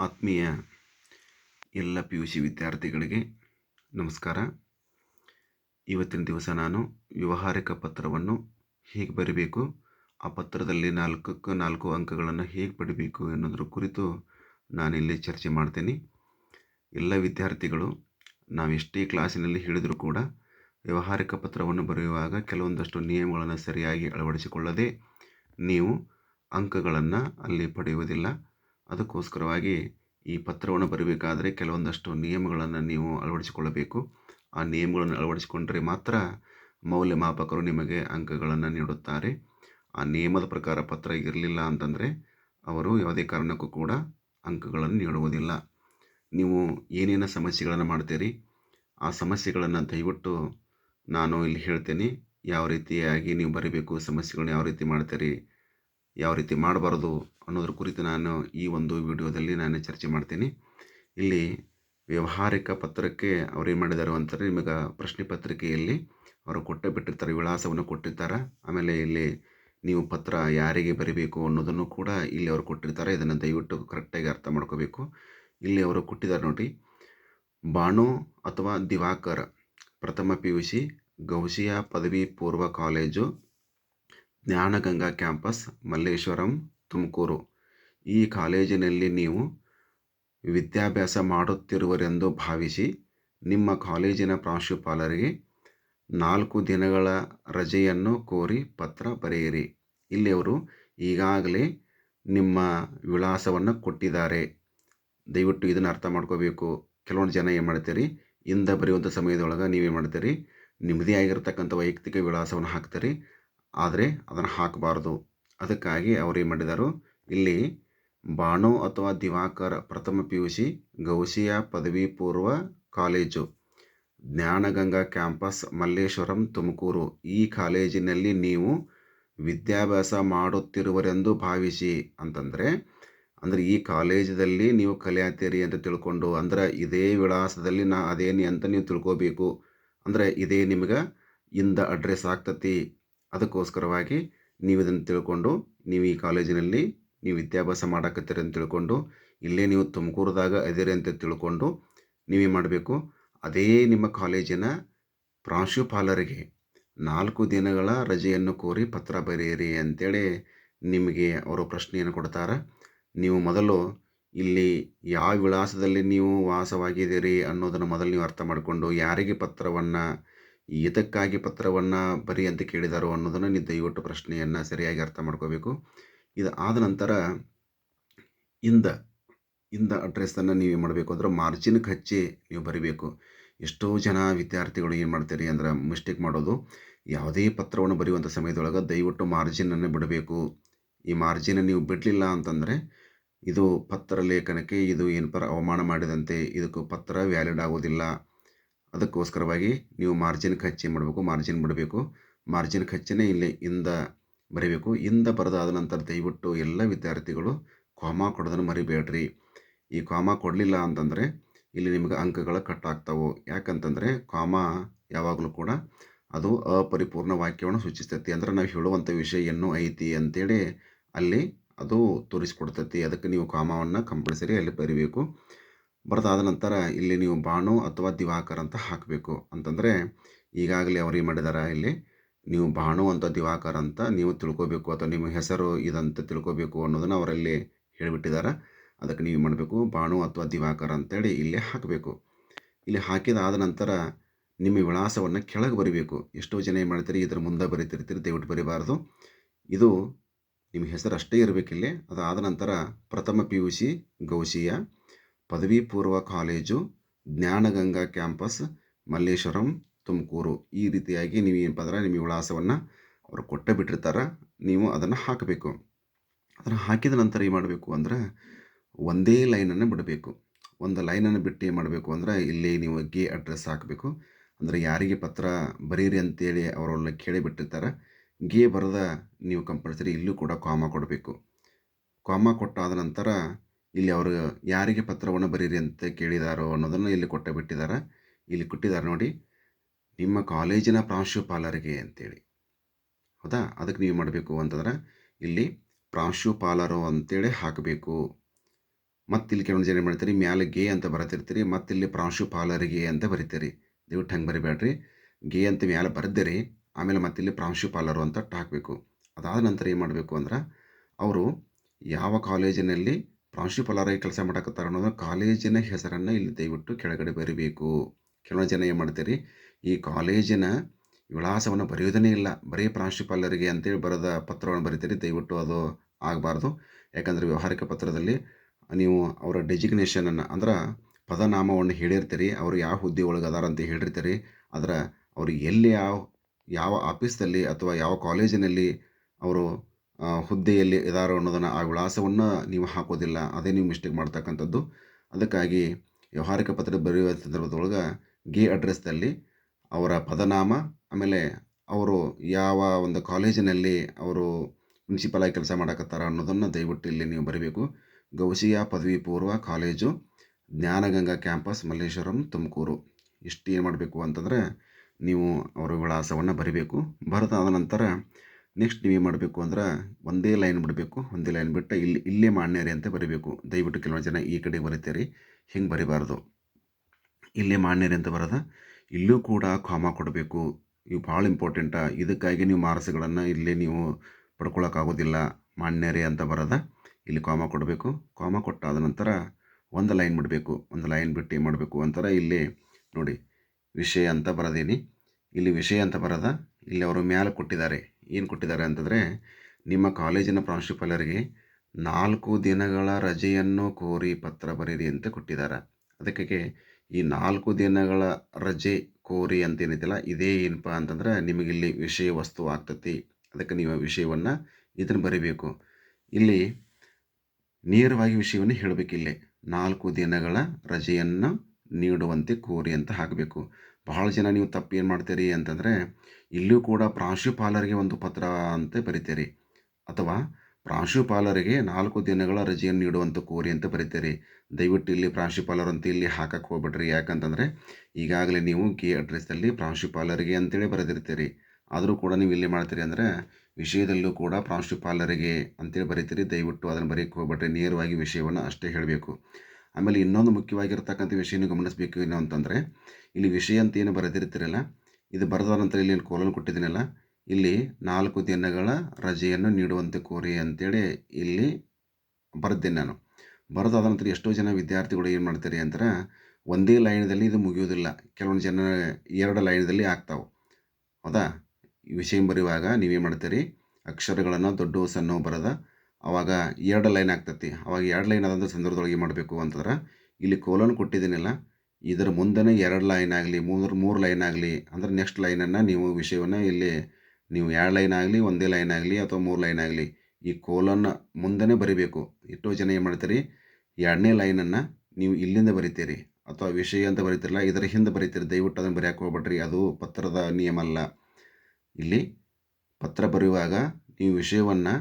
ಆತ್ಮೀಯ ಎಲ್ಲ P U C ವಿದ್ಯಾರ್ಥಿಗಳಿಗೆ ನಮಸ್ಕಾರ. ಇವತ್ತಿನ ದಿವಸ ನಾನು ವ್ಯವಹಾರಿಕ ಪತ್ರವನ್ನು ಹೇಗೆ ಬರೀಬೇಕು, ಆ ಪತ್ರದಲ್ಲಿ ನಾಲ್ಕಕ್ಕೆ ನಾಲ್ಕು ಅಂಕಗಳನ್ನು ಹೇಗೆ ಪಡಿಬೇಕು ಎನ್ನುವುದರ ಕುರಿತು ನಾನಿಲ್ಲಿ ಚರ್ಚೆ ಮಾಡ್ತೀನಿ. ಎಲ್ಲ ವಿದ್ಯಾರ್ಥಿಗಳು, ನಾವು ಎಷ್ಟೇ ಕ್ಲಾಸಿನಲ್ಲಿ ಹೇಳಿದರೂ ಕೂಡ ವ್ಯವಹಾರಿಕ ಪತ್ರವನ್ನು ಬರೆಯುವಾಗ ಕೆಲವೊಂದಷ್ಟು ನಿಯಮಗಳನ್ನು ಸರಿಯಾಗಿ ಅಳವಡಿಸಿಕೊಳ್ಳದೆ ನೀವು ಅಂಕಗಳನ್ನು ಅಲ್ಲಿ ಪಡೆಯುವುದಿಲ್ಲ. ಅದಕ್ಕೋಸ್ಕರವಾಗಿ ಈ ಪತ್ರವನ್ನು ಬರಬೇಕಾದರೆ ಕೆಲವೊಂದಷ್ಟು ನಿಯಮಗಳನ್ನು ನೀವು ಅಳವಡಿಸಿಕೊಳ್ಳಬೇಕು. ಆ ನಿಯಮಗಳನ್ನು ಅಳವಡಿಸಿಕೊಂಡರೆ ಮಾತ್ರ ಮೌಲ್ಯಮಾಪಕರು ನಿಮಗೆ ಅಂಕಗಳನ್ನು ನೀಡುತ್ತಾರೆ. ಆ ನಿಯಮದ ಪ್ರಕಾರ ಪತ್ರ ಇರಲಿಲ್ಲ ಅಂತಂದರೆ ಅವರು ಯಾವುದೇ ಕಾರಣಕ್ಕೂ ಕೂಡ ಅಂಕಗಳನ್ನು ನೀಡುವುದಿಲ್ಲ. ನೀವು ಏನೇನು ಸಮಸ್ಯೆಗಳನ್ನು ಮಾಡ್ತೀರಿ, ಆ ಸಮಸ್ಯೆಗಳನ್ನು ದಯವಿಟ್ಟು ನಾನು ಇಲ್ಲಿ ಹೇಳ್ತೇನೆ. ಯಾವ ರೀತಿಯಾಗಿ ನೀವು ಬರೀಬೇಕು, ಸಮಸ್ಯೆಗಳನ್ನ ಯಾವ ರೀತಿ ಮಾಡ್ತೀರಿ ಯಾವ ರೀತಿ ಮಾಡಬಾರ್ದು ಅನ್ನೋದ್ರ ಕುರಿತು ನಾನು ಈ ಒಂದು ವಿಡಿಯೋದಲ್ಲಿ ನಾನು ಚರ್ಚೆ ಮಾಡ್ತೀನಿ. ಇಲ್ಲಿ ವ್ಯವಹಾರಿಕ ಪತ್ರಕ್ಕೆ ಅವ್ರು ಏನು ಮಾಡಿದ್ದಾರೆ ಅಂತಂದರೆ ನಿಮಗೆ ಪ್ರಶ್ನೆ ಪತ್ರಿಕೆಯಲ್ಲಿ ಅವರು ಕೊಟ್ಟೆ ಬಿಟ್ಟಿರ್ತಾರೆ, ವಿಳಾಸವನ್ನು ಕೊಟ್ಟಿರ್ತಾರೆ. ಆಮೇಲೆ ಇಲ್ಲಿ ನೀವು ಪತ್ರ ಯಾರಿಗೆ ಬರೀಬೇಕು ಅನ್ನೋದನ್ನು ಕೂಡ ಇಲ್ಲಿ ಅವರು ಕೊಟ್ಟಿರ್ತಾರೆ. ಇದನ್ನು ದಯವಿಟ್ಟು ಕರೆಕ್ಟಾಗಿ ಅರ್ಥ ಮಾಡ್ಕೋಬೇಕು. ಇಲ್ಲಿ ಅವರು ಕೊಟ್ಟಿದ್ದಾರೆ ನೋಡಿ, ಬಾಣು ಅಥವಾ ದಿವಾಕರ್, ಪ್ರಥಮ ಪಿ ಯು ಸಿ, ಗೌಸಿಯಾ ಪದವಿ ಪೂರ್ವ ಕಾಲೇಜು ಜ್ಞಾನಗಂಗಾ ಕ್ಯಾಂಪಸ್, ಮಲ್ಲೇಶ್ವರಂ, ತುಮಕೂರು. ಈ ಕಾಲೇಜಿನಲ್ಲಿ ನೀವು ವಿದ್ಯಾಭ್ಯಾಸ ಮಾಡುತ್ತಿರುವರೆಂದು ಭಾವಿಸಿ, ನಿಮ್ಮ ಕಾಲೇಜಿನ ಪ್ರಾಂಶುಪಾಲರಿಗೆ ನಾಲ್ಕು ದಿನಗಳ ರಜೆಯನ್ನು ಕೋರಿ ಪತ್ರ ಬರೆಯಿರಿ. ಇಲ್ಲಿ ಅವರು ಈಗಾಗಲೇ ನಿಮ್ಮ ವಿಳಾಸವನ್ನು ಕೊಟ್ಟಿದ್ದಾರೆ. ದಯವಿಟ್ಟು ಇದನ್ನು ಅರ್ಥ ಮಾಡ್ಕೋಬೇಕು. ಕೆಲವೊಂದು ಜನ ಏನು ಮಾಡ್ತೀರಿ? ಇಂದ ಬರೆಯುವಂಥ ಸಮಯದೊಳಗೆ ನೀವೇನು ಮಾಡ್ತೀರಿ. ನಿಮ್ಮದೇ ಆಗಿರತಕ್ಕಂಥ ವೈಯಕ್ತಿಕ ವಿಳಾಸವನ್ನು ಹಾಕ್ತೀರಿ. ಆದರೆ ಅದನ್ನು ಹಾಕಬಾರ್ದು. ಅದಕ್ಕಾಗಿ ಅವ್ರು ಏನು ಮಾಡಿದರು, ಇಲ್ಲಿ ಬಾಣು ಅಥವಾ ದಿವಾಕರ್ ಪ್ರಥಮ ಪಿ ಯು ಸಿ ಗೌಸಿಯಾ ಪದವಿ ಪೂರ್ವ ಕಾಲೇಜು, ಜ್ಞಾನಗಂಗಾ ಕ್ಯಾಂಪಸ್, ಮಲ್ಲೇಶ್ವರಂ, ತುಮಕೂರು. ಈ ಕಾಲೇಜಿನಲ್ಲಿ ನೀವು ವಿದ್ಯಾಭ್ಯಾಸ ಮಾಡುತ್ತಿರುವರೆಂದು ಭಾವಿಸಿ ಅಂತಂದರೆ, ಅಂದರೆ ಈ ಕಾಲೇಜಲ್ಲಿ ನೀವು ಕಲಿಯಾತೀರಿ ಅಂತ ತಿಳ್ಕೊಂಡು, ಅಂದ್ರೆ ಇದೇ ವಿಳಾಸದಲ್ಲಿ ನಾ ಅದೇನಿ ಅಂತ ನೀವು ತಿಳ್ಕೋಬೇಕು. ಅಂದರೆ ಇದೇ ನಿಮಗೆ ಇಂದ ಅಡ್ರೆಸ್ ಆಗ್ತತಿ. ಅದಕ್ಕೋಸ್ಕರವಾಗಿ ನೀವು ಇದನ್ನು ತಿಳ್ಕೊಂಡು ನೀವು ಈ ಕಾಲೇಜಿನಲ್ಲಿ ನೀವು ವಿದ್ಯಾಭ್ಯಾಸ ಮಾಡಕತ್ತೀರಿ ಅಂತ ತಿಳ್ಕೊಂಡು ಇಲ್ಲೇ ನೀವು ತುಮಕೂರದಾಗ ಅದಿರಿ ಅಂತ ತಿಳ್ಕೊಂಡು ನೀವೇ ಮಾಡಬೇಕು? ಅದೇ ನಿಮ್ಮ ಕಾಲೇಜಿನ ಪ್ರಾಂಶುಪಾಲರಿಗೆ ನಾಲ್ಕು ದಿನಗಳ ರಜೆಯನ್ನು ಕೋರಿ ಪತ್ರ ಬರೆಯಿರಿ ಅಂತೇಳಿ ನಿಮಗೆ ಅವರು ಪ್ರಶ್ನೆಯನ್ನು ಕೊಡ್ತಾರೆ. ನೀವು ಮೊದಲು ಇಲ್ಲಿ ಯಾವ ವಿಳಾಸದಲ್ಲಿ ನೀವು ವಾಸವಾಗಿದ್ದೀರಿ ಅನ್ನೋದನ್ನು ಮೊದಲು ನೀವು ಅರ್ಥ ಮಾಡಿಕೊಂಡು ಯಾರಿಗೆ ಪತ್ರವನ್ನು ಇದಕ್ಕಾಗಿ ಪತ್ರವನ್ನು ಬರಿ ಅಂತ ಕೇಳಿದಾರೋ ಅನ್ನೋದನ್ನು ನೀವು ದಯವಿಟ್ಟು ಪ್ರಶ್ನೆಯನ್ನು ಸರಿಯಾಗಿ ಅರ್ಥ ಮಾಡ್ಕೋಬೇಕು. ಇದು ಆದ ನಂತರ ಇಂದ ಇಂದ ಅಡ್ರೆಸ್ಸನ್ನು ನೀವು ಏನು ಮಾಡಬೇಕು ಅಂದ್ರೆ ಮಾರ್ಜಿನ್ಗೆ ಹಚ್ಚಿ ನೀವು ಬರಿಬೇಕು. ಎಷ್ಟೋ ಜನ ವಿದ್ಯಾರ್ಥಿಗಳು ಏನು ಮಾಡ್ತೀರಿ ಅಂದ್ರೆ ಮಿಸ್ಟೇಕ್ ಮಾಡೋದು. ಯಾವುದೇ ಪತ್ರವನ್ನು ಬರೆಯುವಂಥ ಸಮಯದೊಳಗೆ ದಯವಿಟ್ಟು ಮಾರ್ಜಿನನ್ನು ಬಿಡಬೇಕು. ಈ ಮಾರ್ಜಿನ ನೀವು ಬಿಡಲಿಲ್ಲ ಅಂತಂದರೆ ಇದು ಪತ್ರ ಲೇಖನಕ್ಕೆ ಇದು ಏನಪ್ಪ ಅವಮಾನ ಮಾಡಿದಂತೆ, ಇದಕ್ಕೂ ಪತ್ರ ವ್ಯಾಲಿಡ್ ಆಗೋದಿಲ್ಲ. ಅದಕ್ಕೋಸ್ಕರವಾಗಿ ನೀವು ಮಾರ್ಜಿನ್ ಖರ್ಚು ಏನು ಮಾಡಬೇಕು? ಮಾರ್ಜಿನ್ ಬಿಡಬೇಕು ಮಾರ್ಜಿನ್ ಖರ್ಚನ್ನೇ ಇಲ್ಲಿ ಇಂದ ಬರೀಬೇಕು. ಇಂದ ಬರೆದಾದ ನಂತರ ದಯವಿಟ್ಟು ಎಲ್ಲ ವಿದ್ಯಾರ್ಥಿಗಳು ಕಾಮ ಕೊಡೋದನ್ನು ಮರಿಬೇಡ್ರಿ. ಈ ಕಾಮ ಕೊಡಲಿಲ್ಲ ಅಂತಂದರೆ ಇಲ್ಲಿ ನಿಮಗೆ ಅಂಕಗಳು ಕಟ್ ಆಗ್ತಾವೆ. ಯಾಕಂತಂದರೆ ಕಾಮ ಯಾವಾಗಲೂ ಕೂಡ ಅದು ಅಪರಿಪೂರ್ಣ ವಾಕ್ಯವನ್ನು ಸೂಚಿಸ್ತೈತಿ. ಅಂದ್ರೆ ನಾವು ಹೇಳುವಂಥ ವಿಷಯ ಏನೂ ಐತಿ ಅಂತೇಳಿ ಅಲ್ಲಿ ಅದು ತೋರಿಸ್ಕೊಡ್ತೈತಿ. ಅದಕ್ಕೆ ನೀವು ಕಾಮವನ್ನು ಕಂಪಲ್ಸರಿ ಅಲ್ಲಿ ಬರಿಬೇಕು. ಬರೆದಾದ ನಂತರ ಇಲ್ಲಿ ನೀವು ಬಾಣು ಅಥವಾ ದಿವಾಕರ್ ಅಂತ ಹಾಕಬೇಕು. ಅಂತಂದರೆ ಈಗಾಗಲೇ ಅವ್ರು ಏನು ಮಾಡಿದ್ದಾರೆ ಇಲ್ಲಿ, ನೀವು ಬಾಣು ಅಂತ ದಿವಾಕರ್ ಅಂತ ನೀವು ತಿಳ್ಕೊಬೇಕು ಅಥವಾ ನಿಮ್ಮ ಹೆಸರು ಇದಂತ ತಿಳ್ಕೊಬೇಕು ಅನ್ನೋದನ್ನು ಅವರಲ್ಲಿ ಹೇಳಿಬಿಟ್ಟಿದ್ದಾರೆ ಅದಕ್ಕೆ ನೀವು ಮಾಡಬೇಕು, ಬಾಣು ಅಥವಾ ದಿವಾಕರ್ ಅಂತೇಳಿ ಇಲ್ಲೇ ಹಾಕಬೇಕು. ಇಲ್ಲಿ ಹಾಕಿದಾದ ನಂತರ ನಿಮ್ಮ ವಿಳಾಸವನ್ನು ಕೆಳಗೆ ಬರಿಬೇಕು. ಎಷ್ಟೋ ಜನ ಏನು ಮಾಡ್ತೀರಿ, ಇದ್ರ ಮುಂದೆ ಬರೀತಿರ್ತೀರಿ, ದಯವಿಟ್ಟು ಬರಿಬಾರ್ದು. ಇದು ನಿಮ್ಮ ಹೆಸರು ಅಷ್ಟೇ ಇರಬೇಕಿಲ್ಲಿ. ಅದಾದ ನಂತರ ಪ್ರಥಮ ಪಿ ಯು ಸಿ ಗೌಸಿಯ ಪದವಿ ಪೂರ್ವ ಕಾಲೇಜು, ಜ್ಞಾನಗಂಗಾ ಕ್ಯಾಂಪಸ್, ಮಲ್ಲೇಶ್ವರಂ, ತುಮಕೂರು. ಈ ರೀತಿಯಾಗಿ ನೀವು ಏನಪ್ಪ ಅಂದ್ರೆ ನಿಮ್ಮ ವಿಳಾಸವನ್ನು ಅವರು ಕೊಟ್ಟೇ ಬಿಟ್ಟಿರ್ತಾರೆ ನೀವು ಅದನ್ನು ಹಾಕಬೇಕು. ಅದನ್ನು ಹಾಕಿದ ನಂತರ ಏನು ಮಾಡಬೇಕು ಅಂದ್ರೆ, ಒಂದೇ ಲೈನನ್ನು ಬಿಡಬೇಕು. ಒಂದು ಲೈನನ್ನು ಬಿಟ್ಟು ಏನು ಮಾಡಬೇಕು ಅಂದ್ರೆ, ಇಲ್ಲಿ ನೀವು ಗೆ ಅಡ್ರೆಸ್ ಹಾಕಬೇಕು. ಅಂದರೆ ಯಾರಿಗೆ ಪತ್ರ ಬರೀರಿ ಅಂತೇಳಿ ಅವರನ್ನ ಕೇಳಿಬಿಟ್ಟಿರ್ತಾರೆ ಗೆ ಬರೆದ ನೀವು ಕಂಪಲ್ಸರಿ ಇಲ್ಲೂ ಕೂಡ ಕಾಮ ಕೊಡಬೇಕು. ಕಾಮ ಕೊಟ್ಟಾದ ನಂತರ ಇಲ್ಲಿ ಅವರು ಯಾರಿಗೆ ಪತ್ರವನ್ನು ಬರೀರಿ ಅಂತ ಕೇಳಿದಾರೋ ಅನ್ನೋದನ್ನು ಇಲ್ಲಿ ಕೊಟ್ಟ ಬಿಟ್ಟಿದ್ದಾರೆ. ಇಲ್ಲಿ ಕೊಟ್ಟಿದ್ದಾರೆ ನೋಡಿ, ನಿಮ್ಮ ಕಾಲೇಜಿನ ಪ್ರಾಂಶುಪಾಲರಿಗೆ ಅಂತೇಳಿ. ಹೌದಾ? ಅದಕ್ಕೆ ನೀವು ಮಾಡಬೇಕು ಅಂತಂದ್ರೆ, ಇಲ್ಲಿ ಪ್ರಾಂಶುಪಾಲರು ಅಂತೇಳಿ ಹಾಕಬೇಕು. ಮತ್ತೆ ಇಲ್ಲಿ ಕೆಲವೊಂದು ಜನ ಏನು ಮಾಡ್ತೀರಿ, ಮ್ಯಾಲೆ ಗೆ ಅಂತ ಬರತಿರ್ತೀರಿ ಮತ್ತೆ ಇಲ್ಲಿ ಪ್ರಾಂಶುಪಾಲರಿಗೆ ಅಂತ ಬರಿತೀರಿ. ದಯವಿಟ್ಟು ಹಂಗೆ ಬರಿಬೇಡ್ರಿ. ಗೆ ಅಂತ ಮ್ಯಾಲೆ ಬರೆದಿರಿ, ಆಮೇಲೆ ಮತ್ತೆ ಇಲ್ಲಿ ಪ್ರಾಂಶುಪಾಲರು ಅಂತ ಹಾಕಬೇಕು. ಅದಾದ ನಂತರ ಏನು ಮಾಡಬೇಕು ಅಂದ್ರೆ, ಅವರು ಯಾವ ಕಾಲೇಜಿನಲ್ಲಿ ಪ್ರಾಂಶುಪಾಲರಾಗಿ ಕೆಲಸ ಮಾಡಕತ್ತಾರ ಅನ್ನೋದು ಕಾಲೇಜಿನ ಹೆಸರನ್ನು ಇಲ್ಲಿ ದಯವಿಟ್ಟು ಕೆಳಗಡೆ ಬರೀಬೇಕು. ಕೆಲವು ಜನ ಏನು ಮಾಡ್ತೀರಿ? ಈ ಕಾಲೇಜಿನ ವಿಳಾಸವನ್ನು ಬರೆಯೋದೇ ಇಲ್ಲ. ಬರೀ ಪ್ರಾಂಶುಪಾಲರಿಗೆ ಅಂತೇಳಿ ಬರೆದ ಪತ್ರವನ್ನು ಬರೀತೀರಿ. ದಯವಿಟ್ಟು ಅದು ಆಗಬಾರ್ದು. ಯಾಕಂದರೆ ವ್ಯವಹಾರಿಕ ಪತ್ರದಲ್ಲಿ ನೀವು ಅವರ ಡೆಜಿಗ್ನೇಷನನ್ನು ಅಂದ್ರೆ ಪದನಾಮವನ್ನು ಹೇಳಿರ್ತೀರಿ. ಅವರು ಯಾವ ಹುದ್ದೆ ಒಳಗೆ ಅದಾರ ಅಂತ ಹೇಳಿರ್ತೀರಿ. ಅದರ ಅವರು ಎಲ್ಲಿ ಯಾವ ಯಾವ ಆಫೀಸ್ದಲ್ಲಿ ಅಥವಾ ಯಾವ ಕಾಲೇಜಿನಲ್ಲಿ ಅವರು ಹುದ್ದೆಯಲ್ಲಿ ಇದಾರೋ ಅನ್ನೋದನ್ನು ಆ ವಿಳಾಸವನ್ನು ನೀವು ಹಾಕೋದಿಲ್ಲ. ಅದೇ ನೀವು ಮಿಸ್ಟೇಕ್ ಮಾಡ್ತಕ್ಕಂಥದ್ದು. ಅದಕ್ಕಾಗಿ ವ್ಯವಹಾರಿಕ ಪತ್ರ ಬರೆಯುವ ಸಂದರ್ಭದೊಳಗೆ ಗೆ ಅಡ್ರೆಸ್ದಲ್ಲಿ ಅವರ ಪದನಾಮ, ಆಮೇಲೆ ಅವರು ಯಾವ ಒಂದು ಕಾಲೇಜಿನಲ್ಲಿ ಅವರು ಪ್ರಿನ್ಸಿಪಲ್ ಆಗಿ ಕೆಲಸ ಮಾಡಕತ್ತಾರ ಅನ್ನೋದನ್ನು ದಯವಿಟ್ಟು ಇಲ್ಲಿ ನೀವು ಬರೀಬೇಕು. ಗೌಸಿಯಾ ಪದವಿ ಪೂರ್ವ ಕಾಲೇಜು ಜ್ಞಾನಗಂಗಾ ಕ್ಯಾಂಪಸ್ ಮಲ್ಲೇಶ್ವರಂ, ತುಮಕೂರು. ಇಷ್ಟು ಏನು ಮಾಡಬೇಕು ಅಂತಂದರೆ ನೀವು ಅವರ ವಿಳಾಸವನ್ನು ಬರಿಬೇಕು. ಬರೆದಾದ ನಂತರ ನೆಕ್ಸ್ಟ್ ನೀವೇನು ಮಾಡಬೇಕು ಅಂದ್ರೆ ಒಂದೇ ಲೈನ್ ಬಿಡಬೇಕು. ಒಂದೇ ಲೈನ್ ಬಿಟ್ಟು ಇಲ್ಲಿ, ಇಲ್ಲೇ ಮಾನ್ಯರೇ ಅಂತ ಬರಿಬೇಕು. ದಯವಿಟ್ಟು ಕೆಲವೊಂದು ಜನ ಈ ಕಡೆ ಬರೀತೀರಿ, ಹಿಂಗೆ ಬರಿಬಾರ್ದು. ಇಲ್ಲೇ ಮಾನ್ಯರೇ ಅಂತ ಬರೋದ, ಇಲ್ಲೂ ಕೂಡ ಕಾಮ ಕೊಡಬೇಕು. ಇವು ಭಾಳ ಇಂಪಾರ್ಟೆಂಟ ಇದಕ್ಕಾಗಿ ನೀವು ಮಾರ್ಕ್ಸ್ಗಳನ್ನು ಇಲ್ಲೇ ನೀವು ಪಡ್ಕೊಳ್ಳೋಕ್ಕಾಗೋದಿಲ್ಲ ಮಾನ್ಯರೇ ಅಂತ ಬರೋದ, ಇಲ್ಲಿ ಕಾಮ ಕೊಡಬೇಕು. ಕಾಮ ಕೊಟ್ಟಾದ ನಂತರ ಒಂದು ಲೈನ್ ಬಿಡಬೇಕು. ಒಂದು ಲೈನ್ ಬಿಟ್ಟು ಏನು ಮಾಡಬೇಕು ಅಂತಾರೆ ಇಲ್ಲಿ ನೋಡಿ ವಿಷಯ ಅಂತ ಬರೋದೇನಿ. ಇಲ್ಲಿ ವಿಷಯ ಅಂತ ಬರದ, ಇಲ್ಲಿ ಅವರು ಮ್ಯಾಲೆ ಕೊಟ್ಟಿದ್ದಾರೆ. ಏನು ಕೊಟ್ಟಿದ್ದಾರೆ ಅಂತಂದರೆ, ನಿಮ್ಮ ಕಾಲೇಜಿನ ಪ್ರಾಂಶುಪಾಲರಿಗೆ ನಾಲ್ಕು ದಿನಗಳ ರಜೆಯನ್ನು ಕೋರಿ ಪತ್ರ ಬರೀರಿ ಅಂತ ಕೊಟ್ಟಿದ್ದಾರೆ. ಅದಕ್ಕೆ ಈ ನಾಲ್ಕು ದಿನಗಳ ರಜೆ ಕೋರಿ ಅಂತ ಏನಿದೆಯಲ್ಲ ಇದೇ ಏನಪ್ಪ ಅಂತಂದ್ರೆ ನಿಮಗೆ ಇಲ್ಲಿ ವಿಷಯ ವಸ್ತು ಆಗ್ತತಿ. ಅದಕ್ಕೆ ನೀವು ವಿಷಯವನ್ನು ಇದನ್ನು ಬರಿಬೇಕು. ಇಲ್ಲಿ ನೇರವಾಗಿ ವಿಷಯವನ್ನು ಹೇಳಬೇಕಿಲ್ಲೇ. ನಾಲ್ಕು ದಿನಗಳ ರಜೆಯನ್ನು ನೀಡುವಂತೆ ಕೋರಿ ಅಂತ ಹಾಕಬೇಕು. ಬಹಳ ಜನ ನೀವು ತಪ್ಪು ಏನು ಮಾಡ್ತೀರಿ ಅಂತಂದರೆ, ಇಲ್ಲೂ ಕೂಡ ಪ್ರಾಂಶುಪಾಲರಿಗೆ ಒಂದು ಪತ್ರ ಅಂತ ಬರಿತೀರಿ. ಅಥವಾ ಪ್ರಾಂಶುಪಾಲರಿಗೆ ನಾಲ್ಕು ದಿನಗಳ ರಜೆಯನ್ನು ನೀಡುವಂತ ಕೋರಿ ಅಂತ ಬರೀತೀರಿ. ದಯವಿಟ್ಟು ಇಲ್ಲಿ ಪ್ರಾಂಶುಪಾಲರು ಅಂತ ಇಲ್ಲಿ ಹಾಕಕ್ಕೆ ಹೋಗ್ಬಿಡ್ರಿ. ಯಾಕಂತಂದರೆ, ಈಗಾಗಲೇ ನೀವು ಕೆ ಅಡ್ರೆಸ್ಸಲ್ಲಿ ಪ್ರಾಂಶುಪಾಲರಿಗೆ ಅಂತೇಳಿ ಬರೆದಿರ್ತೀರಿ. ಆದರೂ ಕೂಡ ನೀವು ಇಲ್ಲಿ ಮಾಡ್ತೀರಿ ಅಂದರೆ, ವಿಷಯದಲ್ಲೂ ಕೂಡ ಪ್ರಾಂಶುಪಾಲರಿಗೆ ಅಂತೇಳಿ ಬರೀತೀರಿ. ದಯವಿಟ್ಟು ಅದನ್ನು ಬರೀಕ್ಕೆ ಹೋಗ್ಬಿಟ್ರೆ ನೇರವಾಗಿ ವಿಷಯವನ್ನು ಅಷ್ಟೇ ಹೇಳಬೇಕು. ಆಮೇಲೆ ಇನ್ನೊಂದು ಮುಖ್ಯವಾಗಿರ್ತಕ್ಕಂಥ ವಿಷಯನ ಗಮನಿಸಬೇಕು ಏನು ಅಂತಂದರೆ, ಇಲ್ಲಿ ವಿಷಯ ಅಂತ ಏನು ಬರೆದಿರ್ತಿರಲ್ಲ, ಇದು ಬರೆದ ನಂತರ ಇಲ್ಲಿ ಕೋಲನ್ನು ಕೋಲನ್ ಕೊಟ್ಟಿದ್ದೀನಲ್ಲ, ಇಲ್ಲಿ ನಾಲ್ಕು ದಿನಗಳ ರಜೆಯನ್ನು ನೀಡುವಂತೆ ಕೋರಿ ಅಂತೇಳಿ ಇಲ್ಲಿ ಬರೆದಿದ್ದೇನೆ ನಾನು. ಬರೆದಾದ ನಂತರ ಎಷ್ಟೋ ಜನ ವಿದ್ಯಾರ್ಥಿಗಳು ಏನು ಮಾಡ್ತಾರೆ ಅಂದ್ರೆ, ಒಂದೇ ಲೈನ್ದಲ್ಲಿ ಇದು ಮುಗಿಯೋದಿಲ್ಲ ಕೆಲವೊಂದು ಜನ ಎರಡು ಲೈನ್ದಲ್ಲಿ ಆಗ್ತಾವೆ. ಹೌದಾ? ವಿಷಯ ಬರೆಯುವಾಗ ನೀವೇನು ಮಾಡ್ತೀರಿ, ಅಕ್ಷರಗಳನ್ನು ದೊಡ್ಡ ಸಣ್ಣ ಬರದ ಅವಾಗ ಎರಡು ಲೈನ್ ಆಗ್ತತಿ. ಅವಾಗ ಎರಡು ಲೈನ್ ಅದಂದ್ರೆ ಸಂದರ್ಭದೊಳಗೆ ಮಾಡಬೇಕು ಅಂತಂದ್ರೆ, ಇಲ್ಲಿ ಕೋಲನ್ ಕೊಟ್ಟಿದ್ದೀನಿಲ್ಲ, ಇದರ ಮುಂದೆನೇ ಎರಡು ಲೈನ್ ಆಗಲಿ, ಮೂರು ಮೂರು ಲೈನ್ ಆಗಲಿ, ಅಂದ್ರೆ ನೆಕ್ಸ್ಟ್ ಲೈನನ್ನು ನೀವು ವಿಷಯವನ್ನು ಇಲ್ಲಿ ನೀವು ಎರಡು ಲೈನ್ ಆಗಲಿ, ಒಂದೇ ಲೈನ್ ಆಗಲಿ ಅಥವಾ ಮೂರು ಲೈನ್ ಆಗಲಿ, ಈ ಕೋಲನ್ ಮುಂದೆನೇ ಬರಿಬೇಕು. ಎಷ್ಟೋ ಜನ ಏನು ಮಾಡ್ತೀರಿ, ಎರಡನೇ ಲೈನನ್ನು ನೀವು ಇಲ್ಲಿಂದ ಬರಿತೀರಿ, ಅಥವಾ ವಿಷಯ ಅಂತ ಬರಿತಿರಲ್ಲ, ಇದರ ಹಿಂದೆ ಬರಿತೀರಿ, ದಯವಿಟ್ಟು ಅದನ್ನು ಬರೆಯೋಕೆ ಹೋಗ್ಬೇಡ್ರಿ, ಅದು ಪತ್ರದ ನಿಯಮ ಅಲ್ಲ. ಇಲ್ಲಿ ಪತ್ರ ಬರೆಯುವಾಗ ನೀವು ವಿಷಯವನ್ನು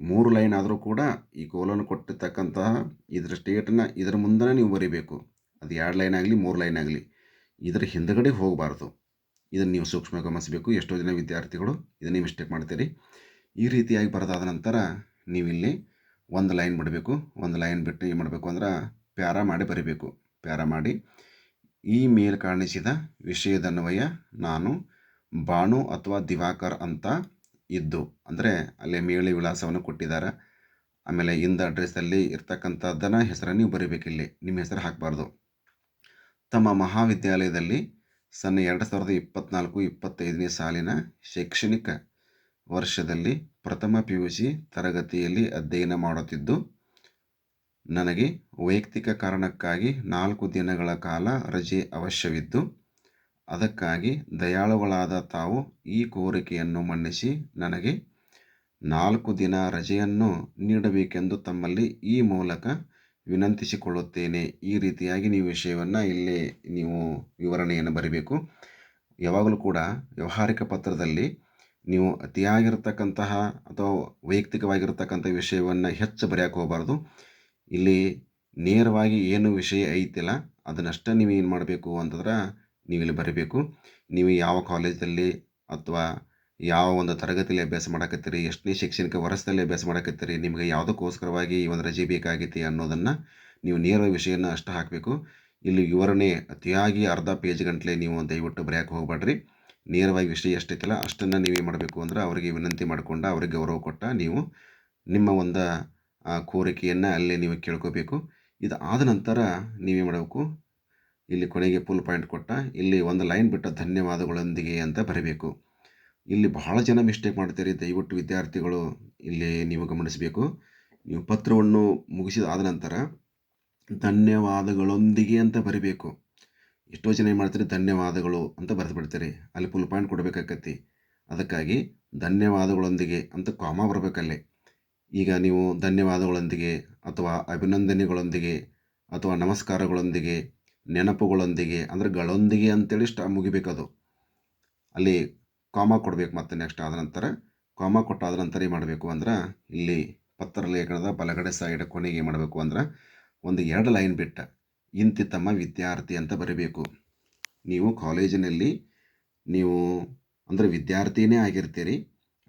ಮೂರು ಲೈನ್ ಆದರೂ ಕೂಡ ಈ ಕೋಲನ್ನು ಕೊಟ್ಟಿರ್ತಕ್ಕಂತಹ ಇದರ ಸ್ಟೇಟನ್ನು ಇದರ ಮುಂದೆ ನೀವು ಬರೀಬೇಕು. ಅದು ಎರಡು ಲೈನ್ ಆಗಲಿ, ಮೂರು ಲೈನ್ ಆಗಲಿ. ಇದರ ಹಿಂದುಗಡೆ ಹೋಗಬಾರ್ದು. ಇದನ್ನು ನೀವು ಸೂಕ್ಷ್ಮ ಗಮನಿಸಬೇಕು. ಎಷ್ಟೋ ಜನ ವಿದ್ಯಾರ್ಥಿಗಳು ಇದನ್ನೇ ಮಿಸ್ಟೇಕ್ ಮಾಡ್ತೀರಿ. ಈ ರೀತಿಯಾಗಿ ಬರೆದಾದ ನಂತರ ನೀವಿಲ್ಲಿ ಒಂದು ಲೈನ್ ಬಿಡಬೇಕು. ಒಂದು ಲೈನ್ ಬಿಟ್ಟು ಏನು ಮಾಡಬೇಕು ಅಂದ್ರೆ ಪ್ಯಾರ ಮಾಡಿ ಬರಿಬೇಕು. ಪ್ಯಾರ ಮಾಡಿ ಈ ಮೇಲ್ ಕಾಣಿಸಿದ ವಿಷಯದನ್ವಯ ನಾನು ಬಾಣು ಅಥವಾ ದಿವಾಕರ್ ಅಂತ ಇದ್ದು, ಅಂದರೆ ಅಲ್ಲಿ ಮೇಳಿ ವಿಳಾಸವನ್ನು ಕೊಟ್ಟಿದ್ದಾರೆ. ಆಮೇಲೆ ಇಂದ ಅಡ್ರೆಸ್ಸಲ್ಲಿ ಇರ್ತಕ್ಕಂಥದ್ದನ್ನು ಹೆಸರನ್ನು ನೀವು ಬರೀಬೇಕಿಲ್ಲಿ, ನಿಮ್ಮ ಹೆಸರು ಹಾಕಬಾರ್ದು. ತಮ್ಮ ಮಹಾವಿದ್ಯಾಲಯದಲ್ಲಿ ಸಣ್ಣ ಎರಡು ಸಾವಿರದ ಇಪ್ಪತ್ತ್ನಾಲ್ಕು ಇಪ್ಪತ್ತೈದನೇ ಸಾಲಿನ ಶೈಕ್ಷಣಿಕ ವರ್ಷದಲ್ಲಿ ಪ್ರಥಮ ಪಿ ಯು ಸಿ ತರಗತಿಯಲ್ಲಿ ಅಧ್ಯಯನ ಮಾಡುತ್ತಿದ್ದು, ನನಗೆ ವೈಯಕ್ತಿಕ ಕಾರಣಕ್ಕಾಗಿ ನಾಲ್ಕು ದಿನಗಳ ಕಾಲ ರಜೆ ಅವಶ್ಯವಿದ್ದು ಅದಕ್ಕಾಗಿ ದಯಾಳುಗಳಾದ ತಾವು ಈ ಕೋರಿಕೆಯನ್ನು ಮನ್ನಿಸಿ ನನಗೆ ನಾಲ್ಕು ದಿನ ರಜೆಯನ್ನು ನೀಡಬೇಕೆಂದು ತಮ್ಮಲ್ಲಿ ಈ ಮೂಲಕ ವಿನಂತಿಸಿಕೊಳ್ಳುತ್ತೇನೆ. ಈ ರೀತಿಯಾಗಿ ನೀವು ವಿಷಯವನ್ನು ಇಲ್ಲಿ ನೀವು ವಿವರಣೆಯನ್ನು ಬರೀಬೇಕು. ಯಾವಾಗಲೂ ಕೂಡ ವ್ಯವಹಾರಿಕ ಪತ್ರದಲ್ಲಿ ನೀವು ಅತಿಯಾಗಿರ್ತಕ್ಕಂತಹ ಅಥವಾ ವೈಯಕ್ತಿಕವಾಗಿರ್ತಕ್ಕಂಥ ವಿಷಯವನ್ನು ಹೆಚ್ಚು ಬರೆಯೋಕೆ ಹೋಗಬಾರ್ದು. ಇಲ್ಲಿ ನೇರವಾಗಿ ಏನು ವಿಷಯ ಐತಿಲ್ಲ, ಅದನ್ನಷ್ಟೇ ನೀವು ಏನು ಮಾಡಬೇಕು ಅಂತಂದ್ರೆ ನೀವು ಬರಬೇಕು. ನೀವು ಯಾವ ಕಾಲೇಜಲ್ಲಿ ಅಥವಾ ಯಾವ ಒಂದು ತರಗತಿಯಲ್ಲಿ ಅಭ್ಯಾಸ ಮಾಡಕತ್ತೀರಿ, ಎಷ್ಟನೇ ಶೈಕ್ಷಣಿಕ ವರ್ಷದಲ್ಲಿ ಅಭ್ಯಾಸ ಮಾಡಕತ್ತೀರಿ, ನಿಮಗೆ ಯಾವುದಕ್ಕೋಸ್ಕರವಾಗಿ ಈ ಒಂದು ರಜೆ ಬೇಕಾಗೈತಿ ಅನ್ನೋದನ್ನು ನೀವು ನೇರ ವಿಷಯನ ಅಷ್ಟು ಹಾಕಬೇಕು. ಇಲ್ಲಿ ವಿವರಣೆ ಅತಿಯಾಗಿ ಅರ್ಧ ಪೇಜ್ ಗಂಟಲೆ ನೀವು ದಯವಿಟ್ಟು ಬರೆಯೋಕೆ ಹೋಗಬೇಡ್ರಿ ನೇರವಾಗಿ ವಿಷಯ ಎಷ್ಟೈತಲ್ಲ ಅಷ್ಟನ್ನು ನೀವೇನು ಮಾಡಬೇಕು ಅಂದ್ರೆ ಅವರಿಗೆ ವಿನಂತಿ ಮಾಡಿಕೊಂಡು ಅವ್ರಿಗೆ ಗೌರವ ಕೊಟ್ಟ ನೀವು ನಿಮ್ಮ ಒಂದು ಕೋರಿಕೆಯನ್ನು ಅಲ್ಲೇ ನೀವು ಕೇಳ್ಕೋಬೇಕು. ಇದು ಆದ ನಂತರ ನೀವೇನು ಮಾಡಬೇಕು. ಇಲ್ಲಿ ಕೊನೆಗೆ ಫುಲ್ ಪಾಯಿಂಟ್ ಕೊಟ್ಟ ಇಲ್ಲಿ ಒಂದು ಲೈನ್ ಬಿಟ್ಟ ಧನ್ಯವಾದಗಳೊಂದಿಗೆ ಅಂತ ಬರಬೇಕು. ಇಲ್ಲಿ ಬಹಳ ಜನ ಮಿಸ್ಟೇಕ್ ಮಾಡ್ತೀರಿ. ದಯವಿಟ್ಟು ವಿದ್ಯಾರ್ಥಿಗಳು ಇಲ್ಲಿ ನೀವು ಗಮನಿಸಬೇಕು. ನೀವು ಪತ್ರವನ್ನು ಮುಗಿಸಿದ ಆದ ನಂತರ ಧನ್ಯವಾದಗಳೊಂದಿಗೆ ಅಂತ ಬರಿಬೇಕು. ಎಷ್ಟೋ ಜನ ಏನು ಮಾಡ್ತೀರಿ? ಧನ್ಯವಾದಗಳು ಅಂತ ಬರೆದು ಬಿಡ್ತೀರಿ ಅಲ್ಲಿ ಫುಲ್ ಪಾಯಿಂಟ್ ಕೊಡಬೇಕಾಕತಿ ಅದಕ್ಕಾಗಿ ಧನ್ಯವಾದಗಳೊಂದಿಗೆ ಅಂತ ಕಾಮ ಬರಬೇಕಲ್ಲಿ. ಈಗ ನೀವು ಧನ್ಯವಾದಗಳೊಂದಿಗೆ ಅಥವಾ ಅಭಿನಂದನೆಗಳೊಂದಿಗೆ ಅಥವಾ ನಮಸ್ಕಾರಗಳೊಂದಿಗೆ ನೆನಪುಗಳೊಂದಿಗೆ, ಅಂದರೆ ಗಳೊಂದಿಗೆ ಅಂತೇಳಿ ಸ್ಟ, ಮುಗಿಬೇಕದು. ಅಲ್ಲಿ ಕಾಮ ಕೊಡಬೇಕು ಮತ್ತೆ ನೆಕ್ಸ್ಟ್ ಆದ ನಂತರ, ಕಾಮ ಕೊಟ್ಟಾದ ನಂತರ ಏನು ಮಾಡಬೇಕು ಅಂದ್ರೆ, ಇಲ್ಲಿ ಪತ್ರ ಲೇಖನದ ಬಲಗಡೆ ಸೈಡ್ ಕೊನೆಗೆ ಏನು ಮಾಡಬೇಕು ಅಂದ್ರೆ, ಒಂದು ಎರಡು ಲೈನ್ ಬಿಟ್ಟ ಇಂತಿ ತಮ್ಮ ವಿದ್ಯಾರ್ಥಿ ಅಂತ ಬರೀಬೇಕು. ನೀವು ಕಾಲೇಜಿನಲ್ಲಿ, ನೀವು ಅಂದರೆ ವಿದ್ಯಾರ್ಥಿನೇ ಆಗಿರ್ತೀರಿ,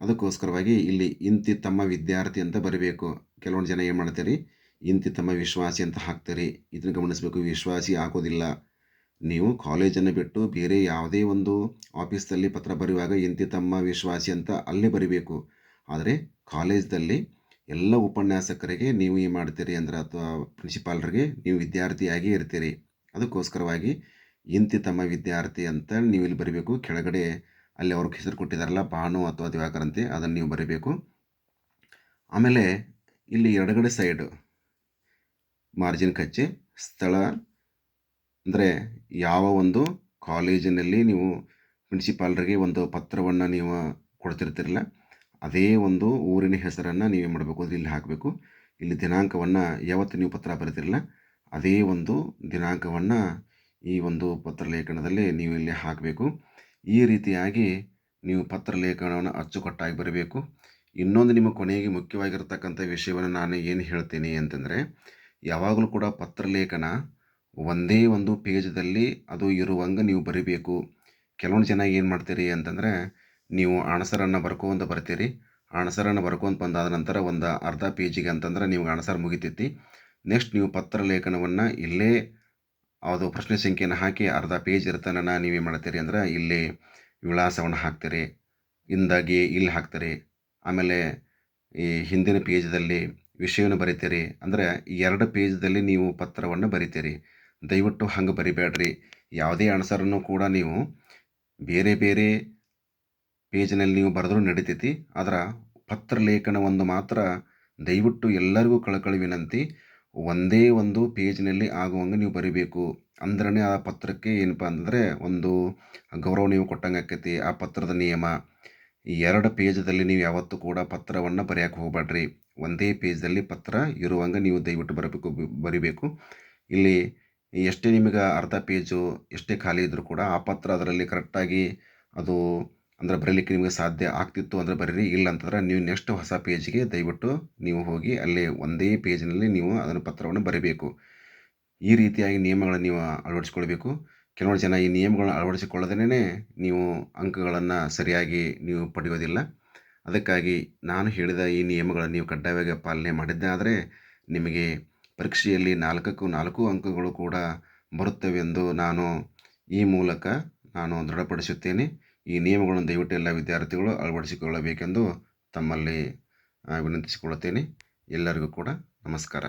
ಅದಕ್ಕೋಸ್ಕರವಾಗಿ ಇಲ್ಲಿ ಇಂತಿ ತಮ್ಮ ವಿದ್ಯಾರ್ಥಿ ಅಂತ ಬರೀಬೇಕು. ಕೆಲವೊಂದು ಜನ ಏನು ಮಾಡ್ತೀರಿ ಇಂತಿ ತಮ್ಮ ವಿಶ್ವಾಸಿ ಅಂತ ಹಾಕ್ತಾರೆ. ಇದನ್ನು ಗಮನಿಸಬೇಕು. ವಿಶ್ವಾಸಿ ಆಗೋದಿಲ್ಲ. ನೀವು ಕಾಲೇಜನ್ನು ಬಿಟ್ಟು ಬೇರೆ ಯಾವುದೇ ಒಂದು ಆಫೀಸ್ದಲ್ಲಿ ಪತ್ರ ಬರೆಯುವಾಗ ಇಂತಿ ತಮ್ಮ ವಿಶ್ವಾಸಿ ಅಂತ ಅಲ್ಲೇ ಬರಿಬೇಕು. ಆದರೆ ಕಾಲೇಜ್ದಲ್ಲಿ ಎಲ್ಲ ಉಪನ್ಯಾಸಕರಿಗೆ ನೀವು ಏನು ಮಾಡ್ತೀರಿ ಅಂದ್ರೆ ಅಥವಾ ಪ್ರಿನ್ಸಿಪಾಲ್ರಿಗೆ ನೀವು ವಿದ್ಯಾರ್ಥಿಯಾಗಿ ಇರ್ತೀರಿ. ಅದಕ್ಕೋಸ್ಕರವಾಗಿ ಇಂತಿ ತಮ್ಮ ವಿದ್ಯಾರ್ಥಿ ಅಂತ ನೀವು ಇಲ್ಲಿ ಬರೀಬೇಕು. ಕೆಳಗಡೆ ಅಲ್ಲಿ ಅವ್ರಿಗೆ ಹೆಸರು ಕೊಟ್ಟಿದ್ದಾರಲ್ಲ, ಭಾನು ಅಥವಾ ದಿವಾಕರಂತೆ ಅದನ್ನು ನೀವು ಬರೀಬೇಕು. ಆಮೇಲೆ ಇಲ್ಲಿ ಎರಡುಗಡೆ ಸೈಡು ಮಾರ್ಜಿನ್ ಕಚ್ಚೆ ಸ್ಥಳ, ಅಂದರೆ ಯಾವ ಒಂದು ಕಾಲೇಜಿನಲ್ಲಿ ನೀವು ಪ್ರಿನ್ಸಿಪಾಲ್ರಿಗೆ ಒಂದು ಪತ್ರವನ್ನು ನೀವು ಕೊಡ್ತಿರ್ತಿರಲ್ಲ, ಅದೇ ಒಂದು ಊರಿನ ಹೆಸರನ್ನು ನೀವೇನು ಮಾಡಬೇಕು ಅದು ಇಲ್ಲಿ ಹಾಕಬೇಕು. ಇಲ್ಲಿ ದಿನಾಂಕವನ್ನು ಯಾವತ್ತು ನೀವು ಪತ್ರ ಬರೀತಿರಲ್ಲ ಅದೇ ಒಂದು ದಿನಾಂಕವನ್ನು ಈ ಒಂದು ಪತ್ರಲೇಖನದಲ್ಲಿ ನೀವು ಇಲ್ಲಿ ಹಾಕಬೇಕು. ಈ ರೀತಿಯಾಗಿ ನೀವು ಪತ್ರಲೇಖನವನ್ನು ಅಚ್ಚುಕಟ್ಟಾಗಿ ಬರಬೇಕು. ಇನ್ನೊಂದು ನಿಮ್ಮ ಕೊನೆಗೆ ಮುಖ್ಯವಾಗಿರ್ತಕ್ಕಂಥ ವಿಷಯವನ್ನು ನಾನು ಏನು ಹೇಳ್ತೀನಿ ಅಂತಂದರೆ ಯಾವಾಗಲೂ ಕೂಡ ಪತ್ರಲೇಖನ ಒಂದೇ ಒಂದು ಪೇಜ್ದಲ್ಲಿ ಅದು ಇರುವಂಗೆ ನೀವು ಬರಿಬೇಕು. ಕೆಲವೊಂದು ಜನ ಏನು ಮಾಡ್ತೀರಿ ಅಂತಂದರೆ, ನೀವು ಆನ್ಸರನ್ನು ಬರ್ಕೊಂತ ಬರ್ತೀರಿ. ಆನ್ಸರನ್ನು ಬರ್ಕೊಂತ ಬಂದಾದ ನಂತರ ಒಂದು ಅರ್ಧ ಪೇಜಿಗೆ ಅಂತಂದ್ರೆ ನಿಮ್ಗೆ ಆನ್ಸರ್ ಮುಗಿತೈತಿ. ನೆಕ್ಸ್ಟ್ ನೀವು ಪತ್ರ ಲೇಖನವನ್ನು ಇಲ್ಲೇ ಅದು ಪ್ರಶ್ನೆ ಸಂಖ್ಯೆಯನ್ನು ಹಾಕಿ ಅರ್ಧ ಪೇಜ್ ಇರ್ತಾನ ನೀವೇನು ಮಾಡ್ತೀರಿ ಅಂದ್ರೆ, ಇಲ್ಲಿ ವಿಳಾಸವನ್ನು ಹಾಕ್ತೀರಿ. ಇಂದಾಗಿ ಇಲ್ಲಿ ಹಾಕ್ತೀರಿ. ಆಮೇಲೆ ಈ ಹಿಂದಿನ ಪೇಜ್ದಲ್ಲಿ ವಿಷಯವನ್ನು ಬರಿತೀರಿ. ಅಂದರೆ ಎರಡು ಪೇಜ್ದಲ್ಲಿ ನೀವು ಪತ್ರವನ್ನು ಬರಿತೀರಿ. ದಯವಿಟ್ಟು ಹಂಗೆ ಬರಿಬೇಡ್ರಿ. ಯಾವುದೇ ಆನ್ಸರನ್ನು ಕೂಡ ನೀವು ಬೇರೆ ಬೇರೆ ಪೇಜ್ನಲ್ಲಿ ನೀವು ಬರೆದ್ರೂ ನಡಿತೈತಿ. ಆದ್ರೆ ಪತ್ರಲೇಖನ ಒಂದು ಮಾತ್ರ ದಯವಿಟ್ಟು ಎಲ್ಲರಿಗೂ ಕಳಕಳಿ ವಿನಂತಿ ಒಂದೇ ಒಂದು ಪೇಜ್ನಲ್ಲಿ ಆಗುವಂಗೆ ನೀವು ಬರಿಬೇಕು. ಅಂದ್ರೆ ಆ ಪತ್ರಕ್ಕೆ ಏನಪ್ಪ ಅಂತಂದರೆ ಒಂದು ಗೌರವ ನೀವು ಕೊಟ್ಟಂಗೆ ಆಕೈತಿ ಆ ಪತ್ರದ ನಿಯಮ. ಎರಡು ಪೇಜದಲ್ಲಿ ನೀವು ಯಾವತ್ತೂ ಕೂಡ ಪತ್ರವನ್ನು ಬರೆಯೋಕೆ ಹೋಗಬೇಡ್ರಿ. ಒಂದೇ ಪೇಜ್ದಲ್ಲಿ ಪತ್ರ ಇರುವಂಗೆ ನೀವು ದಯವಿಟ್ಟು ಬರಬೇಕು, ಬರಿಬೇಕು. ಇಲ್ಲಿ ಎಷ್ಟೇ ನಿಮಗೆ ಅರ್ಧ ಪೇಜು, ಎಷ್ಟೇ ಖಾಲಿ ಇದ್ದರೂ ಕೂಡ ಆ ಪತ್ರ ಅದರಲ್ಲಿ ಕರೆಕ್ಟಾಗಿ ಅದು ಅಂದರೆ ಬರೀಲಿಕ್ಕೆ ನಿಮಗೆ ಸಾಧ್ಯ ಆಗ್ತಿತ್ತು ಅಂದರೆ ಬರೀರಿ, ಇಲ್ಲ ಅಂತಂದ್ರೆ ನೀವು ನೆಕ್ಸ್ಟ್ ಹೊಸ ಪೇಜ್ಗೆ ದಯವಿಟ್ಟು ನೀವು ಹೋಗಿ ಅಲ್ಲಿ ಒಂದೇ ಪೇಜ್ನಲ್ಲಿ ನೀವು ಅದನ್ನು ಪತ್ರವನ್ನು ಬರೀಬೇಕು. ಈ ರೀತಿಯಾಗಿ ನಿಯಮಗಳನ್ನು ನೀವು ಅಳವಡಿಸ್ಕೊಳ್ಬೇಕು. ಕೆಲವೊಂದು ಜನ ಈ ನಿಯಮಗಳನ್ನ ಅಳವಡಿಸಿಕೊಳ್ಳದೇನೆ ನೀವು ಅಂಕಗಳನ್ನು ಸರಿಯಾಗಿ ನೀವು ಪಡೆಯೋದಿಲ್ಲ. ಅದಕ್ಕಾಗಿ ನಾನು ಹೇಳಿದ ಈ ನಿಯಮಗಳನ್ನು ನೀವು ಕಡ್ಡಾಯವಾಗಿ ಪಾಲನೆ ಮಾಡಿದ್ದಾದರೆ ನಿಮಗೆ ಪರೀಕ್ಷೆಯಲ್ಲಿ ನಾಲ್ಕಕ್ಕೂ ನಾಲ್ಕು ಅಂಕಗಳು ಕೂಡ ಬರುತ್ತವೆಂದು ನಾನು ಈ ಮೂಲಕ ನಾನು ದೃಢಪಡಿಸುತ್ತೇನೆ. ಈ ನಿಯಮಗಳನ್ನು ದಯವಿಟ್ಟು ಎಲ್ಲ ವಿದ್ಯಾರ್ಥಿಗಳು ಅಳವಡಿಸಿಕೊಳ್ಳಬೇಕೆಂದು ತಮ್ಮಲ್ಲಿ ವಿನಂತಿಸಿಕೊಳ್ಳುತ್ತೇನೆ. ಎಲ್ಲರಿಗೂ ಕೂಡ ನಮಸ್ಕಾರ.